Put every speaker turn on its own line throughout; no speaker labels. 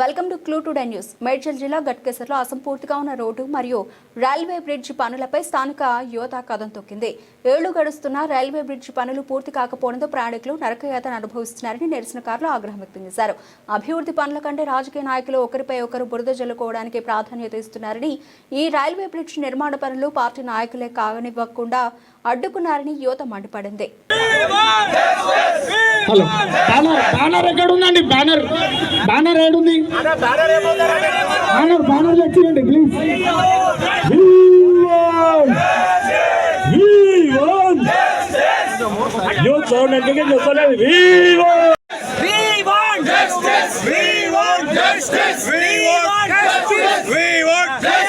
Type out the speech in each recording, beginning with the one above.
Welcome to clue today news. Medchal జిల్లా గట్కేసర్లో అసంపూర్తిగా ఉన్న రోడ్డు మరియు రైల్వే బ్రిడ్జ్ పనులపై స్థానిక యువత కథం తొక్కింది. ఏళ్ళు గడుస్తున్న రైల్వే బ్రిడ్జ్ పనులు పూర్తి కాకపోవడంతో ప్రయాణికులు నరకయాతను అనుభవిస్తున్నారని నిరసనకారులు ఆగ్రహం వ్యక్తం చేశారు. అభివృద్ధి పనుల కంటే రాజకీయ నాయకులు ఒకరిపై ఒకరు బురద జల్లుకోవడానికి ప్రాధాన్యత ఇస్తున్నారని ఈ రైల్వే బ్రిడ్జ్ నిర్మాణ పనులు పార్టీ నాయకులే కాగనివ్వకుండా అడ్డుకున్నారని యువత మండిపడింది.
హలో. బ్యానర్ బ్యానర్ ఎక్కడ ఉందండి బ్యానర్ బ్యానర్ ఏడుంది బ్యానర్ బ్యానర్ లెక్కియండి ప్లీజ్ యూత్ సౌండ్ అంటే చెప్పలేదు
We won! want flyover! We want flyover! We won justice we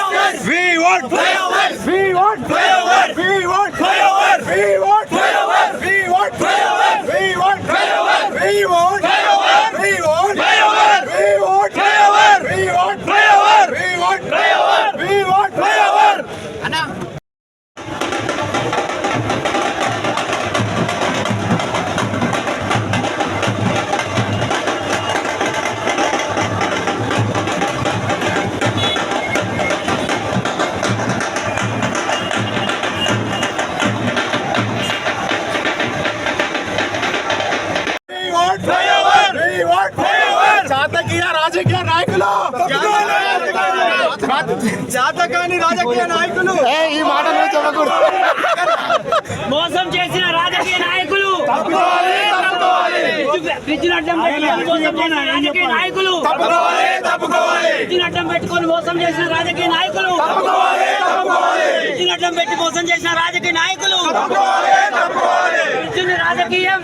won justice we won play over we won play over we want చాతకాని రాజకీయ నాయకులు. ఈ మాటలు చెప్పకూడదు.
మోసం చేసిన రాజకీయ నాయకులు. ఫ్రిడ్జ్ అడ్డం పెట్టుకొని మోసం చేసిన రాజకీయ నాయకులు. అడ్డం పెట్టుకొని మోసం చేసిన రాజకీయ నాయకులు. అడ్డం పెట్టి మోసం చేసిన రాజకీయ నాయకులు. రాజకీయం.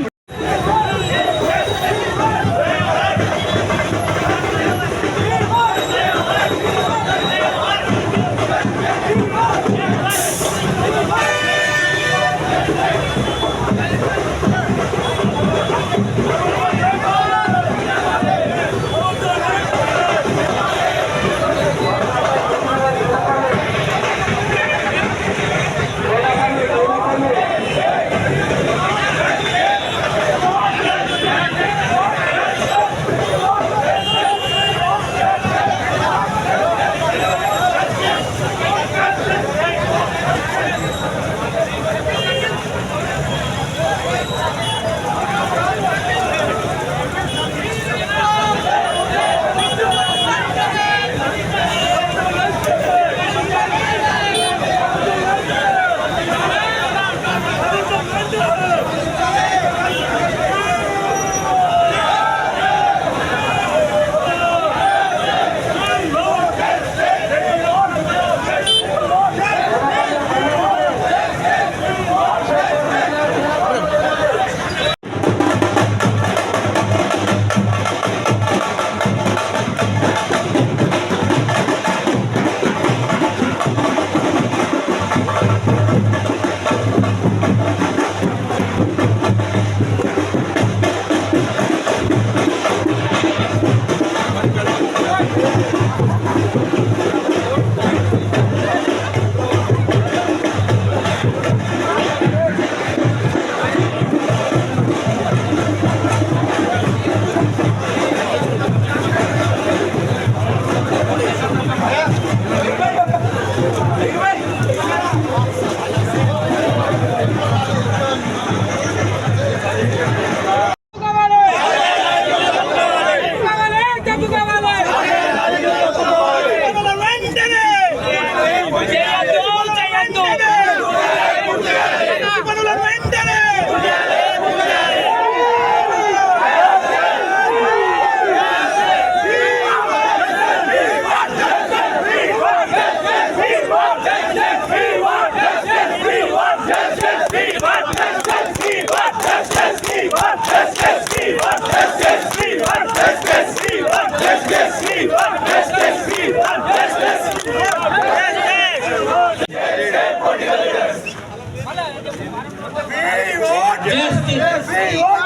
Justice.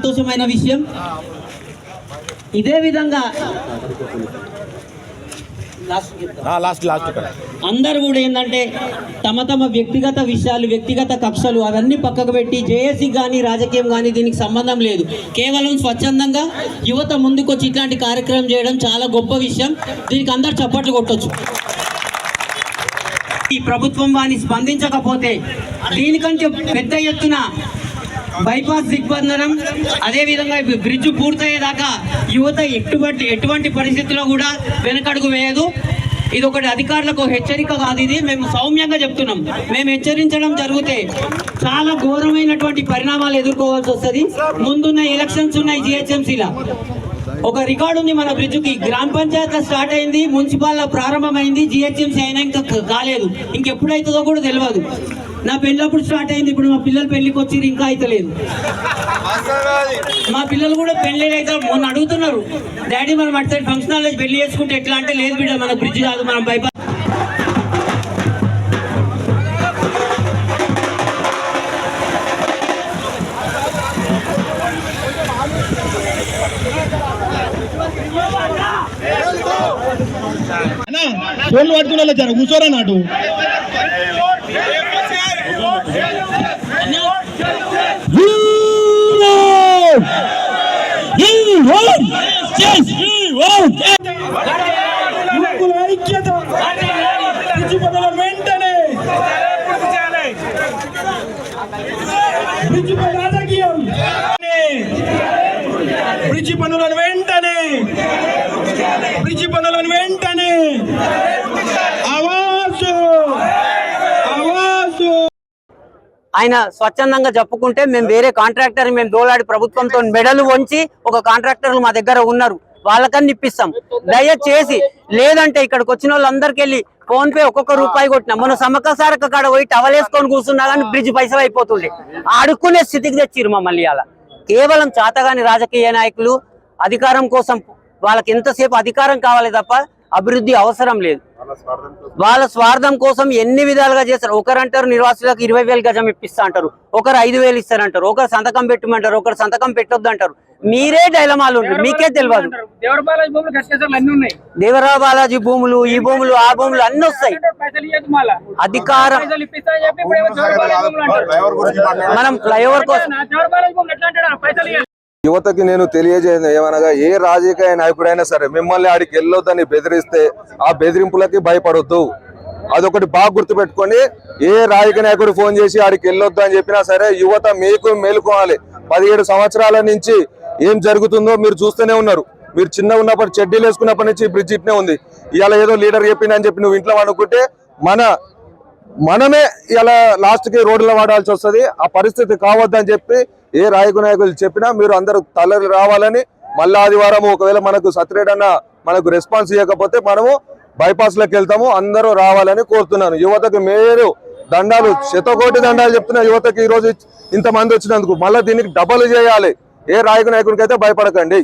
సంతోషమైన విషయం. ఇదే విధంగా లాస్ట్.
లాస్ట్
అందరూ కూడా ఏంటంటే తమ తమ వ్యక్తిగత విషయాలు వ్యక్తిగత కక్షలు అవన్నీ పక్కకు పెట్టి జేఏసీ కానీ రాజకీయం కానీ దీనికి సంబంధం లేదు. కేవలం స్వచ్ఛందంగా యువత ముందుకొచ్చి ఇట్లాంటి కార్యక్రమం చేయడం చాలా గొప్ప విషయం. దీనికి అందరు చప్పట్లు కొట్టొచ్చు. ఈ ప్రభుత్వం వాని స్పందించకపోతే దీనికంటే పెద్ద ఎత్తున బైపాస్ దిగ్బంధనం అదేవిధంగా ఈ బ్రిడ్జ్ పూర్తయ్యేదాకా యువత ఎటువంటి ఎటువంటి పరిస్థితుల్లో కూడా వెనకడుగు వేయదు. ఇది ఒకటి అధికారులకు హెచ్చరిక కాదు ఇది. మేము సౌమ్యంగా చెప్తున్నాం. మేము హెచ్చరించడం జరిగితే చాలా ఘోరమైనటువంటి పరిణామాలు ఎదుర్కోవాల్సి వస్తుంది. ముందున్న ఎలక్షన్స్ ఉన్నాయి జిహెచ్ఎంసీలో. ఒక రికార్డు ఉంది మన బ్రిడ్జ్కి. గ్రామ పంచాయత్ స్టార్ట్ అయింది మున్సిపాల్లో ప్రారంభమైంది జిహెచ్ఎంసీ అయినా ఇంకా కాలేదు. ఇంకెప్పుడైతుందో కూడా తెలియదు నా పెళ్ళప్పుడు స్టార్ట్ అయింది ఇప్పుడు మా పిల్లలు పెళ్ళికి వచ్చి ఇంకా అయితలేదు. మా పిల్లలు కూడా పెళ్ళి అయితే మొన్న అడుగుతున్నారు. డాడీ మనం అటు సైడ్ ఫంక్షన్ హాల్ పెళ్ళి చేసుకుంటే ఎట్లా అంటే లేదు బిడ్డ మన బ్రిడ్జ్ కాదు మనం బైపాస్
ఫోన్లు పట్టుకునే జర కూర్చోరా నాటు. యువకుల ఐక్యత పిచ్చి పదల వెంటనే బ్రిడ్జి పై రాజకీయం బ్రిడ్జి పనులను వెంటనే బ్రిడ్జి పనులను వెంటనే
ఆయన స్వచ్ఛందంగా చెప్పుకుంటే మేము వేరే కాంట్రాక్టర్ మేము దోలాడి ప్రభుత్వంతో మెడలు వంచి ఒక కాంట్రాక్టర్లు మా దగ్గర ఉన్నారు. వాళ్ళకని ఇప్పిస్తాం. దయచేసి లేదంటే ఇక్కడికి వచ్చిన వాళ్ళందరికి వెళ్ళి ఫోన్ పే ఒక్కొక్క రూపాయి కొట్టినా. మన సమక సారక కాడ పోయి టవల్ వేసుకొని కూర్చున్నా కానీ బ్రిడ్జ్ పైసలు అయిపోతుండే. ఆడుకునే స్థితికి తెచ్చిరు మమ్మల్ని అలా కేవలం చాతగాని రాజకీయ నాయకులు అధికారం కోసం వాళ్ళకి ఎంతసేపు అధికారం కావాలి తప్ప అభివృద్ధి అవసరం లేదు. వాళ్ళ స్వార్థం కోసం. ఎన్ని విధాలుగా చేస్తారు? ఒకరంటారు నిర్వాసులకు ఇరవై వేలు గజం ఇప్పిస్తా అంటారు. ఒకరు ఐదు వేలు ఇస్తారంటారు. ఒకరు సంతకం పెట్టమంటారు. ఒకరు సంతకం పెట్టొద్దు అంటారు మీరే డైలమాలు ఉంటారు మీకే తెలియదు
దేవర బాలాజీ భూములు కట్టేసారు అన్ని ఉన్నాయి.
దేవరా బాలాజీ భూములు ఈ భూములు ఆ భూములు అన్ని వస్తాయి. అధికారం. మనం ఫ్లైఓవర్ కోసం
యువతకి నేను తెలియజేయను ఏమనగా ఏ రాజకీయ నాయకుడైనా సరే మిమ్మల్ని ఆడికి వెళ్ళొద్దని బెదిరిస్తే ఆ బెదిరింపులకి భయపడొద్దు. అదొకటి బాగా గుర్తుపెట్టుకొని ఏ రాజకీయ నాయకుడు ఫోన్ చేసి ఆడికి వెళ్ళొద్దు అని చెప్పినా సరే యువత మీకు మేలుకోవాలి. పదిహేడు సంవత్సరాల నుంచి ఏం జరుగుతుందో మీరు చూస్తూనే ఉన్నారు. మీరు చిన్న ఉన్నప్పటి చెడ్డీలు వేసుకున్నప్పటి నుంచి బ్రిడ్జ్ ఇట్నే ఉంది. ఇవాళ ఏదో లీడర్ చెప్పిందని చెప్పి నువ్వు ఇంట్లో అనుకుంటే మన మనమే ఇలా లాస్ట్కి రోడ్లో వాడాల్సి వస్తుంది. ఆ పరిస్థితి కావద్దని చెప్పి ఏ రాయకు నాయకులు చెప్పినా మీరు అందరూ తలరి రావాలని మళ్ళీ ఆదివారం ఒకవేళ మనకు సత్రేడ్ అన్న మనకు రెస్పాన్స్ ఇవ్వకపోతే మనము బైపాస్లోకి వెళ్తాము అందరూ రావాలని కోరుతున్నాను. యువతకు మీరు దండాలు శతకోటి దండాలు చెప్తున్న యువతకి ఈ రోజు ఇంత మంది వచ్చినందుకు మళ్ళీ దీనికి డబల్ చేయాలి. ఏ రాయకు నాయకుడికైతే అయితే భయపడకండి.